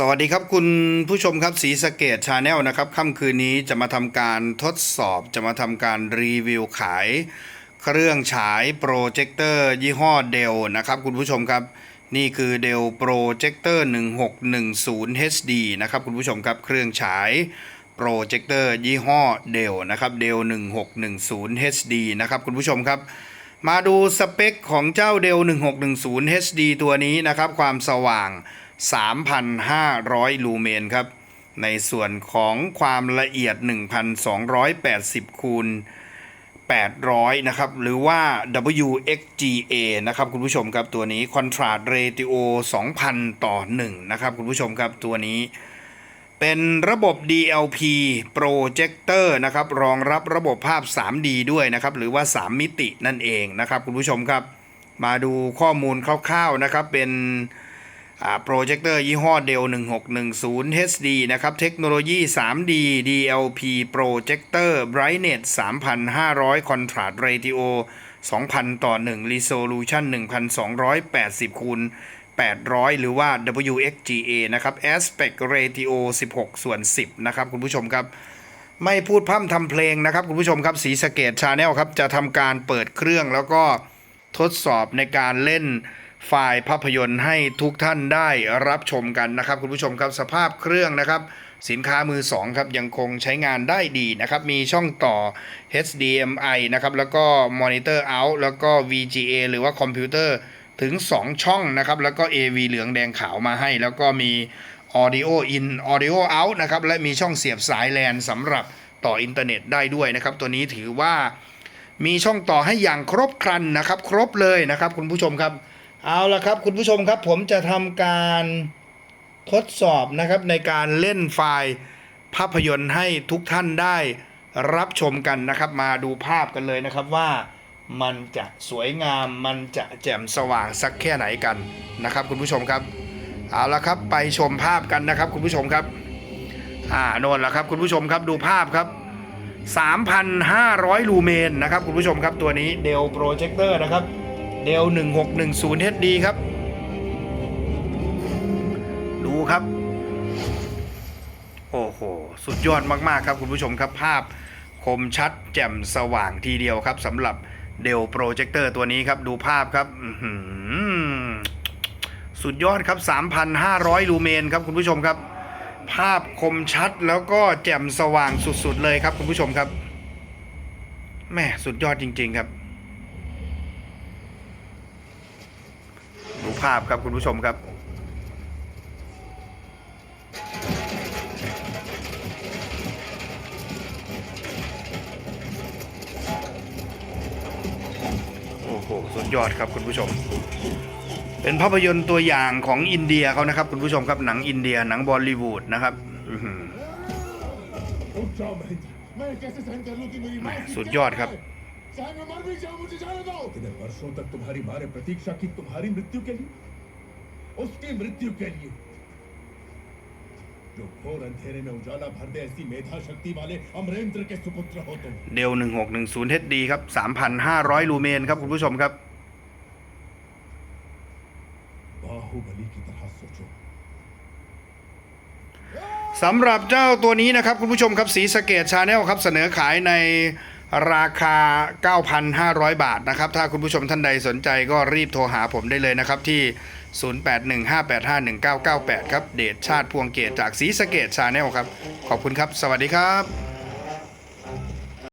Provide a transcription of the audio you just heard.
สวัสดีครับคุณผู้ชมครับสีสเกตชาแนลนะครับค่ำคืนนี้จะมาทำการทดสอบจะมาทำการรีวิวขาย เครื่องฉายโปรเจคเตอร์ยี่ห้อเดลนะครับคุณผู้ชมครับ นี่คือเดลโปรเจคเตอร์1610 HD นะครับคุณผู้ชมครับเครื่องฉายโปรเจคเตอร์ยี่ห้อเดลนะครับเดล1610 HD นะครับคุณผู้ชมครับมาดูสเปคของเจ้าเดล1610 HD ตัวนี้นะครับความสว่าง 3,500 ลูเมนครับ ในส่วนของความละเอียด 1,280 คูณ 800 นะครับ หรือว่า WXGA นะครับคุณผู้ชมครับตัวนี้ Contrast Ratio 2,000 ต่อ 1 นะครับคุณผู้ชมครับตัวนี้เป็นระบบ DLP Projector นะครับ รองรับระบบภาพ 3D ด้วยนะครับ หรือว่า 3 มิตินั่นเองนะครับ คุณผู้ชมครับ มาดูข้อมูลคร่าวๆนะครับ เป็น โปรเจคเตอร์ยี่ห้อเดล1610 HD นะครับ เทคโนโลยี 3D DLP Projector Brightness 3,500 Contrast Ratio 2,000 ต่อ 1 Resolution 1,280คูณ800 หรือว่า WXGA นะครับ Aspect Ratio 16 ส่วน 10 นะครับ คุณผู้ชมครับ ไม่พูดพร่ำทำเพลงนะครับ คุณผู้ชมครับ สีสเกตชาแนลครับ จะทำการเปิดเครื่องแล้วก็ทดสอบในการเล่น ไฟล์ภาพยนตร์ให้ทุกท่านได้รับชมกันนะครับ คุณผู้ชมครับสภาพเครื่องนะครับ สินค้ามือสองครับยังคงใช้งานได้ดีนะครับ มีช่องต่อ HDMI นะครับ แล้วก็ Monitor Out แล้วก็ VGA หรือว่าคอมพิวเตอร์ถึง 2 ช่องนะครับ แล้วก็ AV เหลืองแดงขาวมาให้ แล้วก็มี Audio In Audio Out นะครับ และมีช่องเสียบสายแลนสำหรับต่ออินเทอร์เน็ตได้ด้วยนะครับ ตัวนี้ถือว่ามีช่องต่อให้อย่างครบครันนะครับ ครบเลยนะครับ คุณผู้ชมครับ เอาละครับคุณผู้ชมครับผมจะทำการทดสอบนะครับในการเล่นไฟล์ภาพยนตร์ให้ทุกท่านได้รับชมกันนะครับ มาดูภาพกันเลยนะครับว่ามันจะสวยงามมันจะแจ่มสว่างสักแค่ไหนกันนะครับ คุณผู้ชมครับ เอาละครับไปชมภาพกันนะครับ คุณผู้ชมครับอ่าโน่นละครับ คุณผู้ชมครับดูภาพครับ 3,500 ลูเมนนะครับ คุณผู้ชมครับตัวนี้เดลโปรเจคเตอร์นะครับ เดล1610 HD ครับ ดูครับ โอ้โห สุดยอดมากๆครับคุณผู้ชมครับภาพคมชัดแจ่มสว่างทีเดียวครับสำหรับเดลโปรเจคเตอร์ตัวนี้ครับ ดูภาพครับอื้อหือสุดยอดครับ 3,500 ลูเมนครับคุณผู้ชมครับ ภาพคมชัดแล้วก็แจ่มสว่างสุดๆเลยครับคุณผู้ชมครับแม่สุดยอดจริง ๆ ครับ ภาพครับคุณผู้ชมครับ โอ้โห สุดยอดครับคุณผู้ชม เป็นภาพยนตร์ตัวอย่างของอินเดียเขานะครับ คุณผู้ชมครับหนังอินเดียหนังบอลลีวูดนะครับสุดยอดครับ चाहे मैं मर भी जाऊं मुझे जाने दो इतने वर्षों तक तुम्हारी माँ ने प्रतीक्षा की तुम्हारी मृत्यु के लिए उसकी मृत्यु के लिए जो घोर अंधेरे में उजाला भर दे ऐसी मेधा शक्ति वाले अमरेंद्र के सुपुत्र हो तुम เดล1610 HD ครับ 3,500 ลูเมนครับคุณผู้ชมครับ बाहुबली की तरह सोचो สำหรับเจ้าตัวนี้นะครับ คุณผู้ชมครับสีสะเกตชาแนลครับเสนอขายใน ราคา 9,500 บาทนะครับ ถ้าคุณผู้ชมท่านใดสนใจก็รีบโทรหาผมได้เลยนะครับที่ 0815851998 ครับ เดชชาติพวงเกตจากสีสะเกตชาแนลครับ ขอบคุณครับ สวัสดีครับ